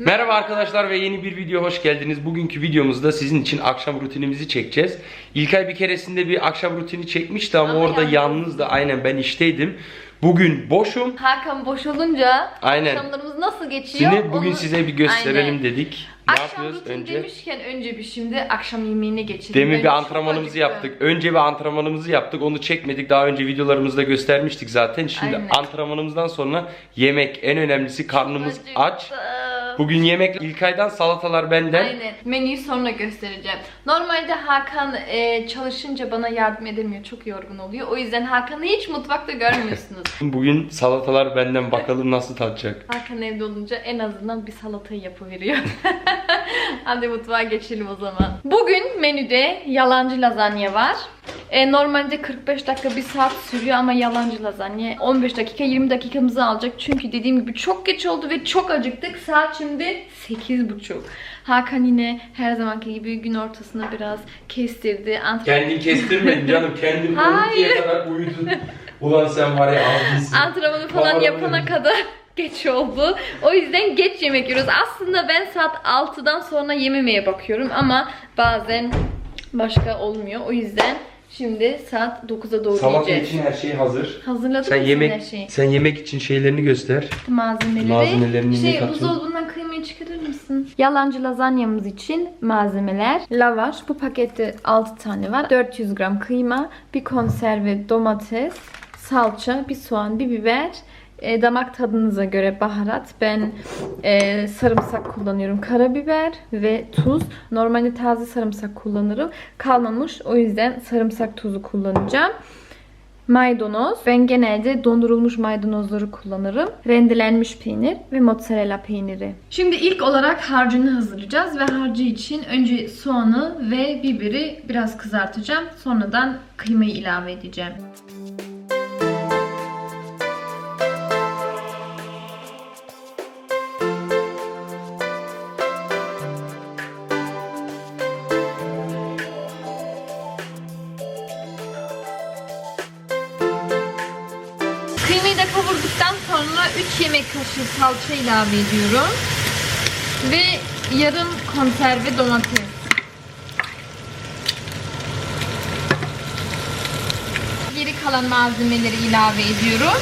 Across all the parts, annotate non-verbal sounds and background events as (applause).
Merhaba arkadaşlar ve yeni bir video hoş geldiniz. Bugünkü videomuzda sizin için akşam rutinimizi çekeceğiz. İlkay bir keresinde bir akşam rutini çekmişti ama, Ama orada yalnız. yalnızdı. Aynen ben işteydim. Bugün boşum. Hakan boş olunca Aynen. akşamlarımız nasıl geçiyor? Şimdi bugün onu- size bir gösterelim Aynen. dedik. Ne Akşam rutin önce? demişken önce bir şimdi akşam yemeğine geçelim. Demin Ben bir antrenmanımızı yaptık. Önce bir antrenmanımızı yaptık. Onu çekmedik. Daha önce videolarımızda göstermiştik zaten. Şimdi Aynen. antrenmanımızdan sonra yemek en önemlisi karnımız aç. Bugün yemek İlkay'dan salatalar benden. Aynen. Menüyü sonra göstereceğim. Normalde Hakan e, çalışınca bana yardım edemiyor. Çok yorgun oluyor. O yüzden Hakan'ı hiç mutfakta görmüyorsunuz. (laughs) Bugün salatalar benden bakalım nasıl tatacak. Hakan evde olunca en azından bir salatayı yapıveriyor. (laughs) Hadi mutfağa geçelim o zaman. Bugün menüde yalancı lazanya var. E, normalde 45 dakika 1 saat sürüyor ama yalancı lazanya 15 dakika 20 dakikamızı alacak. Çünkü dediğim gibi çok geç oldu ve çok acıktık. Saat şimdi 8.30. Hakan yine her zamanki gibi gün ortasında biraz kestirdi. Antrenman Kendin kestirmedin canım. Kendin Hayır. 12'ye kadar uyudun. Ulan sen var ya değilsin. Antrenmanı falan Babalarını- yapana kadar (laughs) geç oldu. O yüzden geç yemek yiyoruz. Aslında ben saat 6'dan sonra yememeye bakıyorum ama bazen başka olmuyor. O yüzden şimdi saat 9'a doğru Salata yiyeceğiz. için her şey hazır. Hazırladık Sen mı yemek her şeyi? sen yemek için şeylerini göster. Malzemeleri. Malzemelerini ne şey, katıyorsun? buzdolabından kıymayı çıkarır mısın? Yalancı lazanyamız için malzemeler. Lavaş. Bu pakette 6 tane var. 400 gram kıyma, bir konserve domates, salça, bir soğan, bir biber, e, damak tadınıza göre baharat. Ben e, sarımsak kullanıyorum. Karabiber ve tuz. Normalde taze sarımsak kullanırım. Kalmamış. O yüzden sarımsak tuzu kullanacağım. Maydanoz. Ben genelde dondurulmuş maydanozları kullanırım. Rendelenmiş peynir ve mozzarella peyniri. Şimdi ilk olarak harcını hazırlayacağız ve harcı için önce soğanı ve biberi biraz kızartacağım. Sonradan kıymayı ilave edeceğim. Kıymayı sonra 3 yemek kaşığı salça ilave ediyorum. Ve yarım konserve domates. Geri kalan malzemeleri ilave ediyorum.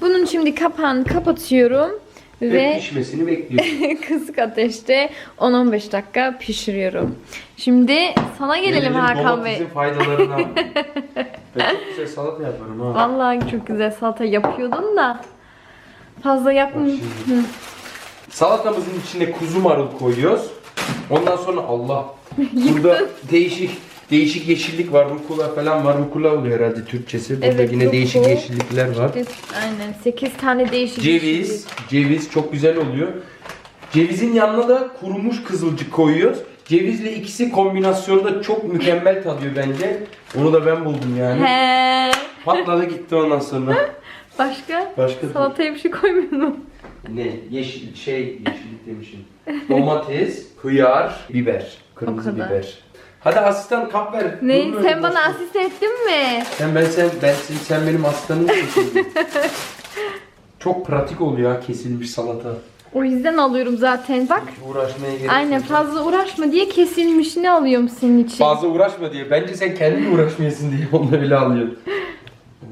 Bunun şimdi kapağını kapatıyorum Ve ve pişmesini bekliyoruz. (laughs) kısık ateşte 10-15 dakika pişiriyorum. Şimdi sana gelelim Hakan Bey. Faydalarına. (laughs) ben çok güzel salata yaparım ha. Vallahi çok güzel salata yapıyordun da fazla şimdi. Salatamızın içine kuzu marul koyuyoruz. Ondan sonra Allah. (laughs) Burada değişik değişik yeşillik var. Rukula falan var. Rukula oluyor herhalde Türkçesi. Burada Evet, yine değişik yeşillikler var. Aynen 8 tane değişik Ceviz, yeşillik. ceviz çok güzel oluyor. Cevizin yanına da kurumuş kızılcık koyuyoruz. Cevizle ikisi kombinasyonda çok mükemmel tadıyor bence. Onu da ben buldum yani. He. Patladı gitti ondan sonra. (laughs) Başka? Başka Salataya bir şey koymuyorum. ne? Yeşil şey yeşillik demişim. Domates, hıyar, biber, kırmızı kadar. biber. Hadi asistan kap ver. Ne? Durma öyle Sen bana asist ettin mi? Sen ben sen ben sen, sen benim asistanım. (laughs) Çok pratik oluyor ha kesilmiş salata. O yüzden alıyorum zaten. Bak. Hiç uğraşmaya gerek Aynen yok. fazla uğraşma diye kesilmişini alıyorum senin için. Fazla uğraşma diye. Bence sen kendin uğraşmayasın diye onu öyle alıyorsun.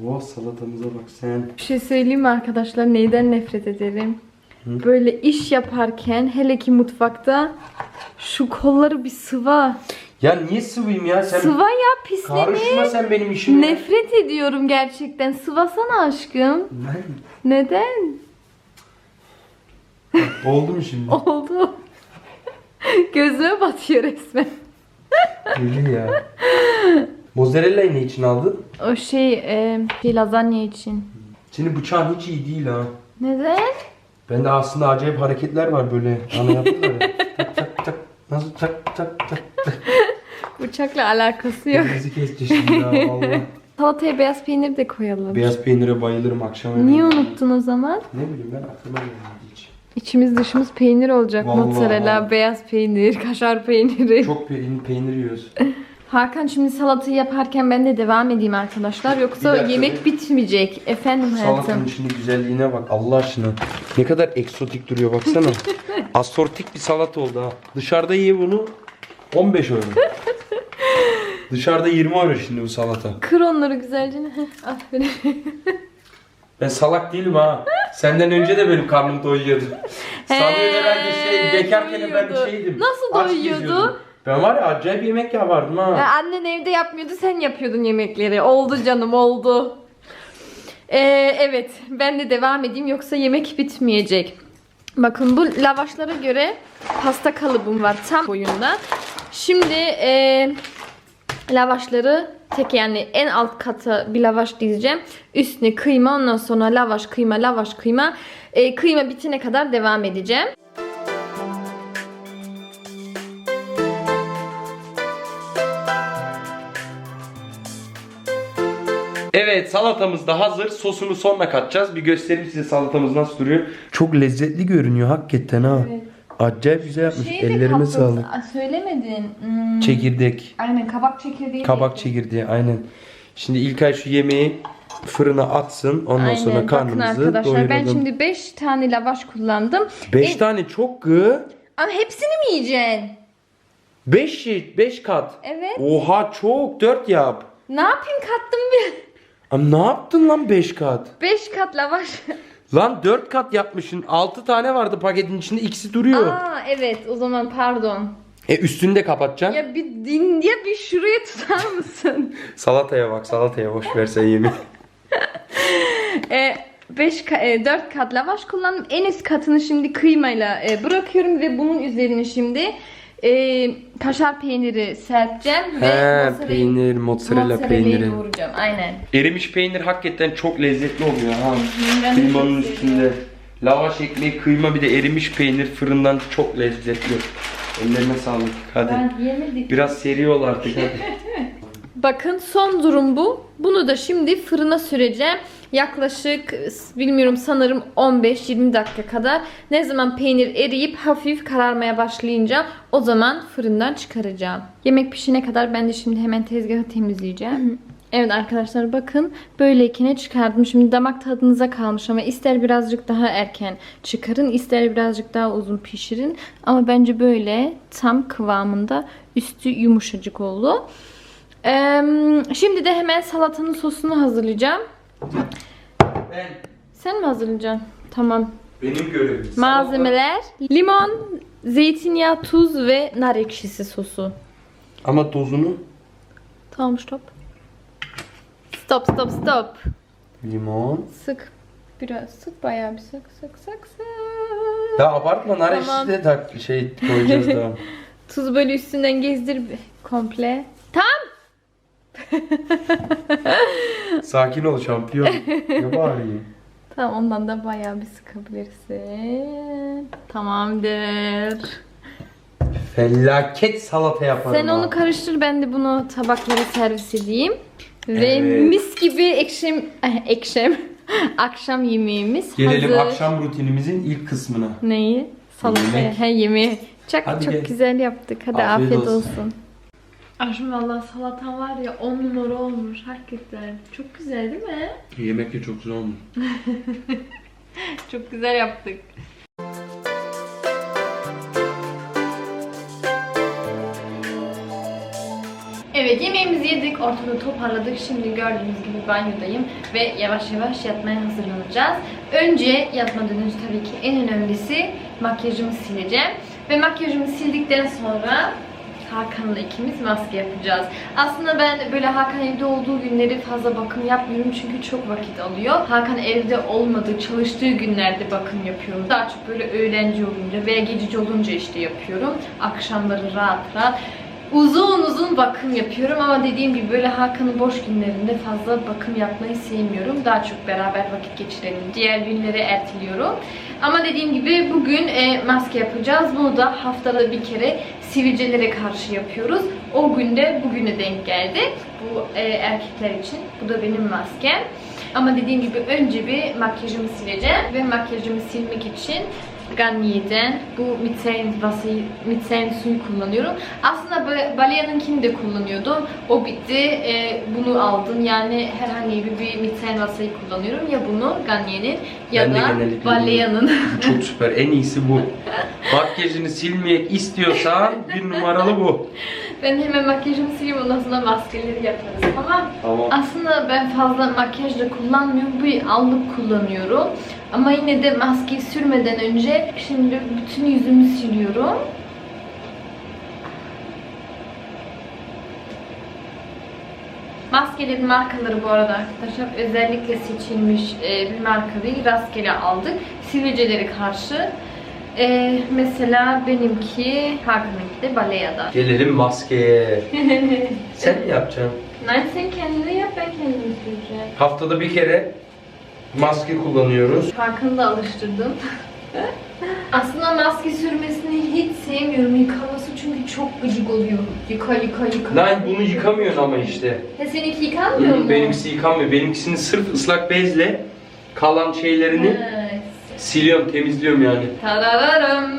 Oh salatamıza bak sen. Bir şey söyleyeyim mi arkadaşlar? Neyden nefret ederim? Hı? Böyle iş yaparken hele ki mutfakta şu kolları bir sıva. Ya niye sıvıyım ya sen? Sıva ya pislenir. Karışma sen benim işime. Nefret ediyorum gerçekten. Sıvasana aşkım. Ne? Neden? Oldu mu şimdi? (laughs) Oldu. Gözüme batıyor resmen. Deli ya. Mozzarella'yı ne için aldın? O şey, e, şey lazanya için. Senin bıçağın hiç iyi değil ha. Neden? Bende aslında acayip hareketler var böyle. Ana yapıyorlar (laughs) ya. Tak tak tak. Nasıl tak tak tak. Bıçakla alakası yok. Bizi kesti şimdi ya Allah. Salataya (laughs) beyaz peynir de koyalım. Beyaz peynire bayılırım akşam Niye yemeğinde. unuttun o zaman? Ne bileyim ben aklıma gelmedi hiç. İçimiz dışımız peynir olacak. Vallahi. Mozzarella, beyaz peynir, kaşar peyniri. Çok peynir, peynir yiyoruz. (laughs) Hakan şimdi salatayı yaparken ben de devam edeyim arkadaşlar. Yoksa Bir dakika, yemek bitmeyecek. Efendim Salatanın hayatım. şimdi güzelliğine bak Allah aşkına. Ne kadar eksotik duruyor baksana. (laughs) Asortik bir salata oldu ha. Dışarıda ye bunu 15 euro. (laughs) Dışarıda 20 euro şimdi bu salata. Kır onları güzelce. (laughs) Heh, Aferin. Ben salak değilim ha. Senden önce de benim karnım doyuyordu. Sanıyorsun herhalde şey bekarken ben doyuyordu. şeydim. Nasıl aç doyuyordu? geziyordum. Ben var ya acayip yemek yapardım ha. Ya annen evde yapmıyordu sen yapıyordun yemekleri. Oldu canım oldu. Ee, evet ben de devam edeyim yoksa yemek bitmeyecek. Bakın bu lavaşlara göre pasta kalıbım var tam boyunda. Şimdi ee, lavaşları tek yani en alt kata bir lavaş dizeceğim. Üstüne kıyma ondan sonra lavaş kıyma lavaş kıyma. Ee, kıyma bitene kadar devam edeceğim. Evet salatamız da hazır. Sosunu sonra katacağız. Bir göstereyim size salatamız nasıl duruyor. Çok lezzetli görünüyor hakikaten ha. Evet. Acayip güzel yapmış. Şeyi de Ellerime katladın. sağlık. Söylemedin. Hmm. Çekirdek. Aynen kabak çekirdeği. Kabak çekirdeği aynen. Şimdi İlkay şu yemeği fırına atsın. Ondan Aynen. sonra Bakın karnımızı arkadaşlar doyuralım. ben şimdi 5 tane lavaş kullandım. 5 En- tane çok gı. Ama hepsini mi yiyeceksin? 5 şit, 5 kat. Evet. Oha çok 4 yap. Ne yapayım kattım bir. Ama ne yaptın lan 5 kat? 5 kat lavaş. Lan 4 kat yapmışsın. 6 tane vardı paketin içinde ikisi duruyor. Aa evet o zaman pardon. E üstünü de kapatacaksın. Ya bir din ya bir şuraya tutar mısın? (laughs) Salataya bak salataya boş ver sen yemeği. e, 5 e, 4 kat lavaş kullandım. En üst katını şimdi kıymayla e, bırakıyorum ve bunun üzerine şimdi e, kaşar peyniri serpeceğim ve He mozzarella- peynir, mozzarella peyniri. doğrayacağım. Aynen. Erimiş peynir hakikaten çok lezzetli oluyor ha. ben de Kıymanın çok üstünde. seviyorum. Lavaş ekmeği, kıyma bir de erimiş peynir fırından çok lezzetli. Ellerine sağlık. Hadi. Ben yemedik. Biraz seri ol artık hadi. (laughs) Bakın son durum bu. Bunu da şimdi fırına süreceğim. Yaklaşık bilmiyorum sanırım 15-20 dakika kadar. Ne zaman peynir eriyip hafif kararmaya başlayınca o zaman fırından çıkaracağım. Yemek pişene kadar ben de şimdi hemen tezgahı temizleyeceğim. Evet arkadaşlar bakın böyleyken çıkardım. Şimdi damak tadınıza kalmış ama ister birazcık daha erken çıkarın ister birazcık daha uzun pişirin. Ama bence böyle tam kıvamında üstü yumuşacık oldu. Ee, şimdi de hemen salatanın sosunu hazırlayacağım. Ben, Sen mi hazırlayacaksın? Tamam. benim görevim. Malzemeler limon, zeytinyağı, tuz ve nar ekşisi sosu. Ama tozunu Tamam stop. Stop stop stop. limon. Sık. Biraz sık bayağı bir sık sık sık sık. Ya abartma nar Tamam. ekşisi de tak şey koyacağız daha. (laughs) Tuz böyle üstünden gezdir bir- komple. Tamam. (laughs) Sakin ol şampiyon. (laughs) ne bağırayım? Tamam ondan da bayağı bir sıkabilirsin. Tamamdır. Felaket salata yaparım Sen ha. onu karıştır ben de bunu tabaklara servis edeyim. Ve Evet. mis gibi ekşem ekşem (laughs) akşam yemeğimiz Gelelim hazır. akşam rutinimizin ilk kısmına. Neyi? Salataya. Yemek. He yemeği. Çok Hadi çok gel. güzel yaptık. Hadi afiyet, Afiyet olsun. olsun. Aşkım valla salatan var ya 10 numara olmuş hakikaten. Çok güzel değil mi? Yemek de çok güzel olmuş. (laughs) Çok güzel yaptık. Evet yemeğimizi yedik, ortalığı toparladık. Şimdi gördüğünüz gibi banyodayım ve yavaş yavaş yatmaya hazırlanacağız. Önce yatmadan önce tabii ki en önemlisi makyajımı sileceğim. Ve makyajımı sildikten sonra Hakan'la ikimiz maske yapacağız. Aslında ben böyle Hakan evde olduğu günleri fazla bakım yapmıyorum çünkü çok vakit alıyor. Hakan evde olmadığı, çalıştığı günlerde bakım yapıyorum. Daha çok böyle öğlenci olunca veya gececi olunca işte yapıyorum. Akşamları rahat rahat uzun uzun bakım yapıyorum ama dediğim gibi böyle Hakan'ın boş günlerinde fazla bakım yapmayı sevmiyorum. Daha çok beraber vakit geçirelim. Diğer günleri erteliyorum. Ama dediğim gibi bugün e, maske yapacağız. Bunu da haftada bir kere sivilcelere karşı yapıyoruz. O günde bugüne denk geldi. Bu e, erkekler için. Bu da benim maskem. Ama dediğim gibi önce bir makyajımı sileceğim ve makyajımı silmek için Garnier'den bu Mitseren Wasser- Mitseren suyu kullanıyorum. Aslında ba- Balea'nınkini de kullanıyordum. O bitti. Ee, bunu aldım. Yani herhangi bir, bir Mitseren Wasser'ı kullanıyorum. Ya bunu Garnier'in ya Ben da Balea'nın. (laughs) Çok süper. En iyisi bu. (laughs) Makyajını silmek istiyorsan bir numaralı bu. Ben hemen makyajımı sileyim ondan sonra maskeleri yaparız. Tamam. Tamam. Aslında ben fazla makyaj da kullanmıyorum. Bu allık kullanıyorum. Ama yine de maske sürmeden önce şimdi bütün yüzümü siliyorum. Maskelerin markaları bu arada arkadaşlar özellikle seçilmiş e, bir marka değil. Rastgele aldık. Sivilcelere karşı. E, mesela benimki Hakan'ınki de Balea'da. Gelelim maskeye. (laughs) Sen ne yapacaksın? Nice sen kendini yap ben kendimi süreceğim. Haftada bir kere maske kullanıyoruz. Hakan'ı da alıştırdım. (laughs) Aslında maske sürmesini hiç sevmiyorum yıkaması çünkü çok gıcık oluyor. Yıka yıka yıka. Lan bunu yıkamıyorsun ama işte. He seninki yıkanmıyor mu? Benimkisi yıkanmıyor. Benimkisini sırf ıslak bezle kalan şeylerini Evet. Siliyorum, temizliyorum yani. Tarararam.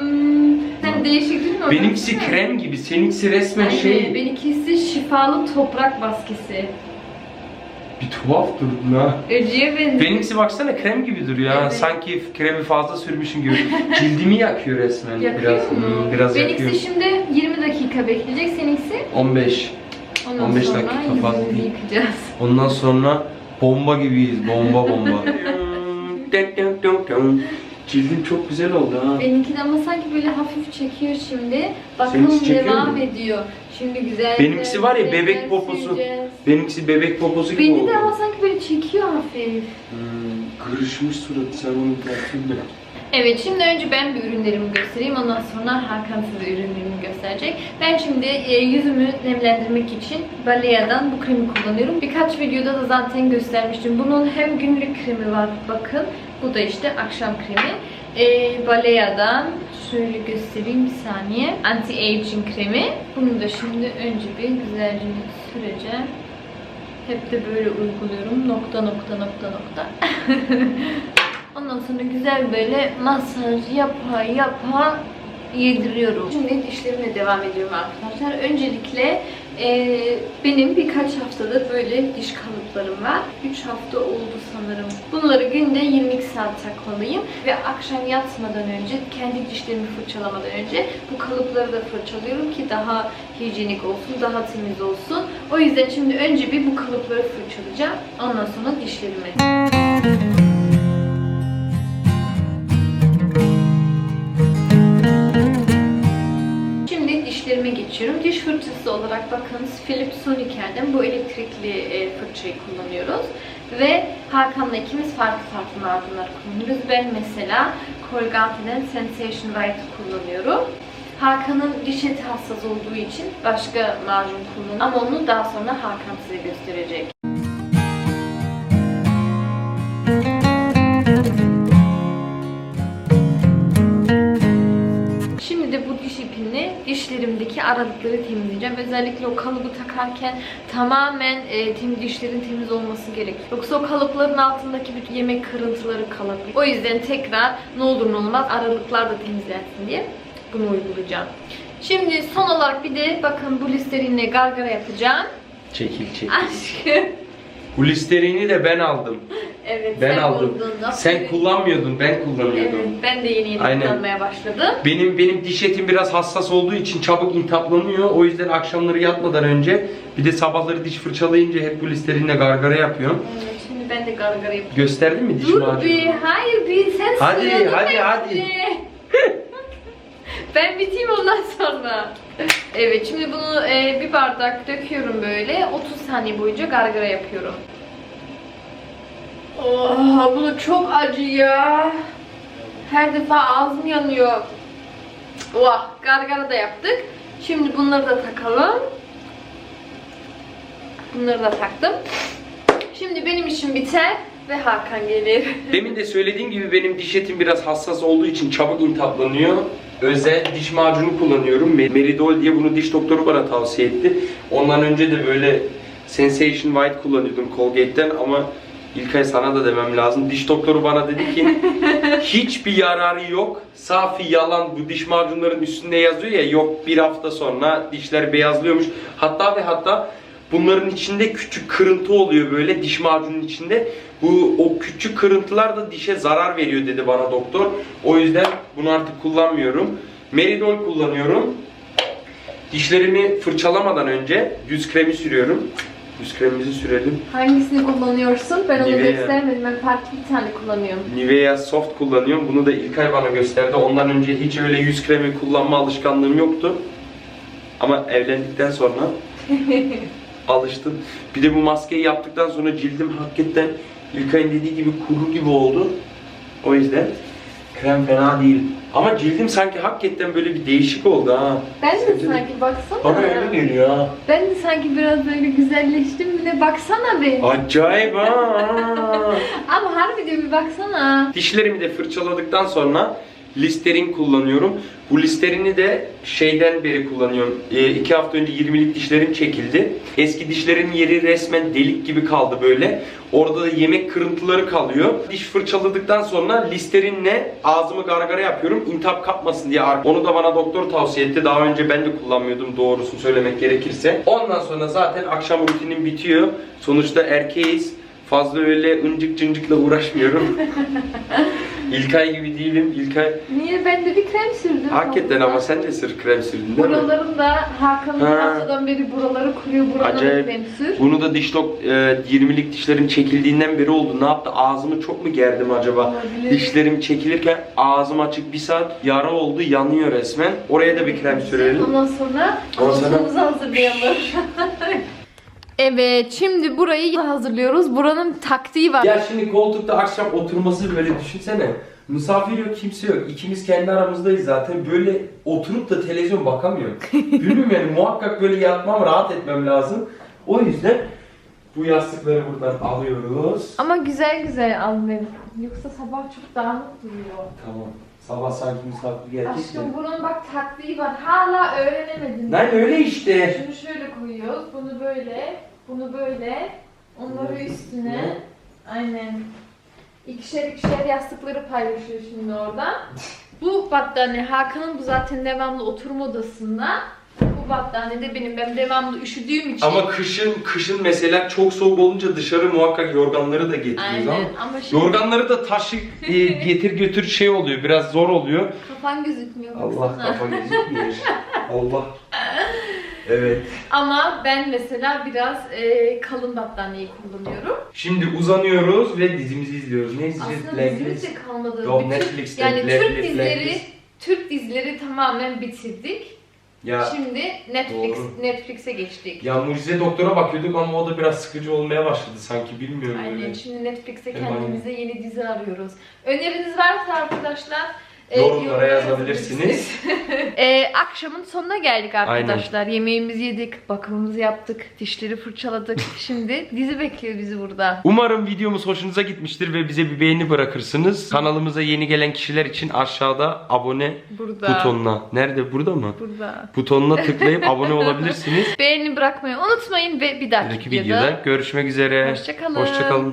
Sen değişik değil mi? Benimkisi krem gibi, seninkisi resmen Aynen, şey. Benimkisi şifalı toprak maskesi. Bir tuhaf durdun ha. Öcüye benziyor. Benimkisi baksana krem gibi duruyor ha. Evet. Sanki kremi fazla sürmüşüm gibi. (laughs) Cildimi yakıyor resmen. Yakıyor biraz, mu? hmm, biraz Benimkisi yakıyor. şimdi 20 dakika bekleyecek. Seninkisi? 15. Ondan 15 sonra dakika yüzümüzü fazla değil. yıkayacağız. Ondan sonra bomba gibiyiz. Bomba bomba. (laughs) dun dun dun dun. Cildim çok güzel oldu ha. Benimki de ama sanki böyle hafif çekiyor şimdi. Bakalım Seninkisi çekiyor devam mu? ediyor. Şimdi güzel. Benimkisi var ya, güzel bebek poposu. süreceğiz. Benimkisi bebek poposu gibi Beni oldu. de ama sanki böyle çekiyor hafif. Hmm, kırışmış surat sen onu tersinle. Evet şimdi önce ben bir ürünlerimi göstereyim ondan sonra Hakan size ürünlerimi gösterecek. Ben şimdi e, yüzümü nemlendirmek için Balea'dan bu kremi kullanıyorum. Birkaç videoda da zaten göstermiştim. Bunun hem günlük kremi var bakın. Bu da işte akşam kremi. E, Balea'dan şöyle göstereyim bir saniye. Anti-aging kremi. Bunu da şimdi önce bir güzelce süreceğim. Hep de böyle uyguluyorum. Nokta nokta nokta nokta. (laughs) Ondan sonra güzel böyle masaj yapa yapa yediriyorum. Şimdi dişlerimle devam ediyorum arkadaşlar. Öncelikle e, benim birkaç haftadır böyle diş kalıplarım var. 3 hafta oldu sanırım. Bunları günde 22 saat takmalıyım. Ve akşam yatmadan önce kendi dişlerimi fırçalamadan önce bu kalıpları da fırçalıyorum ki daha hijyenik olsun, daha temiz olsun. O yüzden şimdi önce bir bu kalıpları fırçalayacağım. Ondan sonra dişlerimi. Geçiyorum. Diş fırçası olarak bakın Philips Sonicare'den bu elektrikli e, fırçayı kullanıyoruz. Ve Hakan'la ikimiz farklı farklı macunlar kullanıyoruz. Ben mesela Colgate'den Sensation White kullanıyorum. Hakan'ın diş eti hassas olduğu için başka macun kullanıyor. Ama onu daha sonra Hakan size gösterecek. Dişlerimdeki aralıkları temizleyeceğim. Özellikle o kalıbı takarken tamamen e, tem, dişlerin temiz olması gerek. Yoksa o kalıpların altındaki bütün yemek kırıntıları kalabilir. O yüzden tekrar ne olur ne olmaz aralıklar da temizlensin diye bunu uygulayacağım. Şimdi son olarak bir de bakın bu listerinle gargara yapacağım. Çekil çekil. Aşkım. Bu listerini de ben aldım. (laughs) Evet Ben sen aldım. buldun. Nasıl? Sen kullanmıyordun, ben Evet, kullanıyordum. ben de yeni yeni Aynen. kullanmaya başladım. Benim benim diş etim biraz hassas olduğu için çabuk intaplanıyor. O yüzden akşamları yatmadan önce bir de sabahları diş fırçalayınca hep bu listerinle gargara yapıyorum. Evet, şimdi ben de gargara yapacağım. Gösterdin mi diş Dur macunu? bir, hayır bir sen Hadi, sıradın hadi, hadi. Ben biteyim ondan sonra. Evet şimdi bunu e, bir bardak döküyorum böyle 30 saniye boyunca gargara yapıyorum. Oh, bu çok acı ya. Her defa ağzım yanıyor. Oh, gargara da yaptık. Şimdi bunları da takalım. Bunları da taktım. Şimdi benim işim biter ve Hakan gelir. Demin de söylediğim gibi benim diş etim biraz hassas olduğu için çabuk intaplanıyor. Özel diş macunu kullanıyorum. Meridol diye bunu diş doktoru bana tavsiye etti. Ondan önce de böyle Sensation White kullanıyordum Colgate'den ama İlkay sana da demem lazım. Diş doktoru bana dedi ki (laughs) hiçbir yararı yok. Safi yalan bu diş macunların üstünde yazıyor ya yok bir hafta sonra dişler beyazlıyormuş. Hatta ve hatta bunların içinde küçük kırıntı oluyor böyle diş macunun içinde. Bu o küçük kırıntılar da dişe zarar veriyor dedi bana doktor. O yüzden bunu artık kullanmıyorum. Meridol kullanıyorum. Dişlerimi fırçalamadan önce yüz kremi sürüyorum. Yüz kremimizi sürelim. Hangisini kullanıyorsun? Ben onu Nivea. göstermedim. Ben farklı bir tane kullanıyorum. Nivea Soft kullanıyorum. Bunu da İlkay bana gösterdi. Ondan önce hiç öyle yüz kremi kullanma alışkanlığım yoktu. Ama evlendikten sonra (laughs) alıştım. Bir de bu maskeyi yaptıktan sonra cildim hakikaten İlkay'ın dediği gibi kuru gibi oldu. O yüzden krem fena değil. Ama cildim sanki hakikaten böyle bir değişik oldu ha. Ben de Sence sanki baksana. Bana öyle geliyor ha. Ben de sanki biraz böyle güzelleştim bile baksana bir. Acayip ha. (laughs) Ama harbiden bir baksana. Dişlerimi de fırçaladıktan sonra Listerin kullanıyorum. Bu Listerini de şeyden beri kullanıyorum. E, iki hafta önce 20'lik dişlerim çekildi. Eski dişlerin yeri resmen delik gibi kaldı böyle. Orada da yemek kırıntıları kalıyor. Diş fırçaladıktan sonra Listerinle ağzımı gargara yapıyorum. İntihap kapmasın diye. Onu da bana doktor tavsiye etti. Daha önce ben de kullanmıyordum doğrusunu söylemek gerekirse. Ondan sonra zaten akşam rutinim bitiyor. Sonuçta erkeğiz. Fazla öyle ıncık cıncıkla uğraşmıyorum. (laughs) İlkay gibi değilim. İlkay Niye ben de bir krem sürdüm. hakikaten ama sen de sır krem sürdün değil mi? Buralarım da Hakan'ın Ha. haftadan beri buraları kuruyor. Buralara Acayip. krem sür. Bunu da diş dok e, 20'lik dişlerim çekildiğinden beri oldu. Ne yaptı? Ağzımı çok mu gerdim acaba? Olabilir. Dişlerim çekilirken ağzım açık bir saat yara oldu. Yanıyor resmen. Oraya da bir krem sürelim. Ondan sonra Ondan sonra- anonsumuzu hazırlayalım. (laughs) evet şimdi burayı hazırlıyoruz. Buranın taktiği var. Ya şimdi koltukta akşam oturması böyle düşünsene. Misafir yok, kimse yok. İkimiz kendi aramızdayız zaten. Böyle oturup da televizyon bakamıyorum. (laughs) Bilmiyorum yani muhakkak böyle yatmam, rahat etmem lazım. O yüzden bu yastıkları buradan alıyoruz. Ama güzel güzel al. Yoksa sabah çok dağınık duruyor. Tamam. Sabah sanki misafir gelecek de. Aşkım bunun bak taktiği var. Hala öğrenemedin. Lan öyle işte. Şunu şöyle koyuyoruz. Bunu böyle. Bunu böyle. Onları üstüne. Ne? Aynen. İkişer ikişer yastıkları paylaşıyor şimdi orada. Bu battaniye Hakan'ın bu zaten devamlı oturma odasında. Bu battaniye de benim. Ben devamlı üşüdüğüm için. Ama kışın kışın mesela çok soğuk olunca dışarı muhakkak yorganları da getiriyoruz ama Aynen. Ama şimdi yorganları da taşı e, getir götür şey oluyor. Biraz zor oluyor. kafan gözükmüyor. Allah baksana. kafa gözükmüyor. (laughs) Allah. Evet. Ama ben mesela biraz e, kalın battaniyeyi kullanıyorum. Şimdi uzanıyoruz ve dizimizi izliyoruz. Ne izleyeceğiz? Aslında dizimiz de kalmadı. Yok Bütün- Netflix'te yani Black Türk List, Black dizileri List. Türk dizileri tamamen bitirdik. Ya, Şimdi Netflix Doğru. Netflix'e geçtik. ya Mucize Doktor'a bakıyorduk ama o da biraz sıkıcı olmaya başladı sanki bilmiyorum Aynen. öyle. Şimdi Netflix'e Hem kendimize yeni dizi arıyoruz. Öneriniz varsa arkadaşlar Yorumlara yazabilirsiniz. (laughs) e, akşamın sonuna geldik arkadaşlar. Yemeğimizi yedik, bakımımızı yaptık, dişleri fırçaladık. (laughs) Şimdi dizi bekliyor bizi burada. Umarım videomuz hoşunuza gitmiştir ve bize bir beğeni bırakırsınız. Kanalımıza yeni gelen kişiler için aşağıda abone Burada. butonuna. Nerede? Burada mı? Burada. Butonuna (laughs) tıklayıp abone olabilirsiniz. Beğeni bırakmayı unutmayın ve bir dahaki Önceki videoda görüşmek üzere. Hoşçakalın. Hoşçakalın.